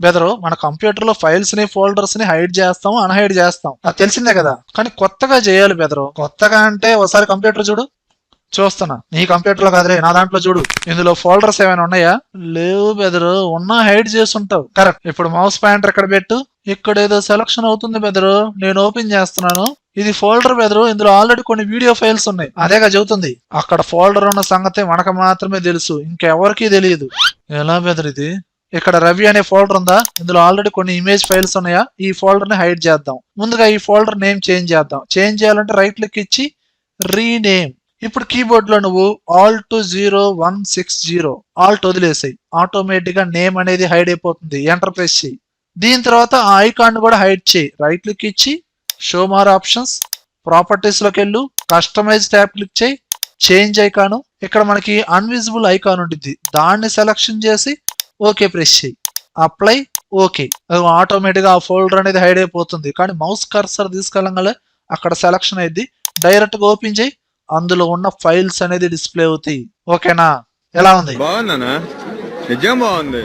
బెదరు మన కంప్యూటర్లో ఫైల్స్ని ఫోల్డర్స్ని హైడ్ చేస్తాం అన్హైడ్ చేస్తాం. అది తెలిసిందే కదా. కానీ కొత్తగా చేయాలి బెదరు కొత్తగా అంటే ఒకసారి కంప్యూటర్ చూడు. చూస్తున్నా. నీ కంప్యూటర్లో కాదులే నా దాంట్లో చూడు. ఇందులో ఫోల్డర్స్ ఏమైనా ఉన్నాయా? లేవు బెదరు ఉన్నా హైడ్ చేస్తుంటావు. కరెక్ట్ ఇప్పుడు మౌస్ పాయింటర్ ఎక్కడ పెట్టు? ఇక్కడ ఏదో సెలక్షన్ అవుతుంది బెదరు నేను ఓపెన్ చేస్తున్నాను. ఇది ఫోల్డర్ బెదరు ఇందులో ఆల్రెడీ కొన్ని వీడియో ఫైల్స్ ఉన్నాయి. అదేగా చెబుతుంది. అక్కడ ఫోల్డర్ ఉన్న సంగతి మనకు మాత్రమే తెలుసు. ఇంకెవరికీ తెలియదు. ఎలా బెదరు ఇది? ఇక్కడ రవి అనే ఫోల్డర్ ఉందా? ఇందులో ఆల్రెడీ కొన్ని ఇమేజ్ ఫైల్స్ ఉన్నాయా? ఈ ఫోల్డర్ని హైడ్ చేద్దాం. ముందుగా ఈ ఫోల్డర్ నేమ్ చేంజ్ చేద్దాం. చేంజ్ చేయాలంటే రైట్ క్లిక్ ఇచ్చి రీనేమ్ ఇప్పుడు కీబోర్డ్లో నువ్వు alt zero one six zero alt వదిలేసాయి. ఆటోమేటిక్గా నేమ్ అనేది హైడ్ అయిపోతుంది. ఎంటర్ ప్రెస్ చేయి. దీని తర్వాత ఆ ఐకాన్ కూడా హైడ్ చేయి. రైట్ క్లిక్ ఇచ్చి షో మార్ ఆప్షన్స్ ప్రాపర్టీస్లోకి వెళ్ళు కస్టమైజ్ ట్యాబ్ క్లిక్ చేయి చేంజ్ ఐకాను ఇక్కడ మనకి అన్విజిబుల్ ఐకాన్ ఉంటుంది దాన్ని సెలక్షన్ చేసి ఓకే ప్రెస్ చేయి. Apply okay. ఆటోమేటిక్గా ఆ ఫోల్డర్ అనేది హైడ్ అయిపోతుంది. కానీ మౌస్ కర్సర్ తీసుకెళ్ళగానే అక్కడ సెలక్షన్ అయింది డైరెక్ట్గా ఓపెన్ చేయి. అందులో ఉన్న ఫైల్స్ అనేది డిస్ప్లే అవుతాయి. ఓకేనా? ఎలా ఉంది? బాగుందనా నిజం బాగుంది.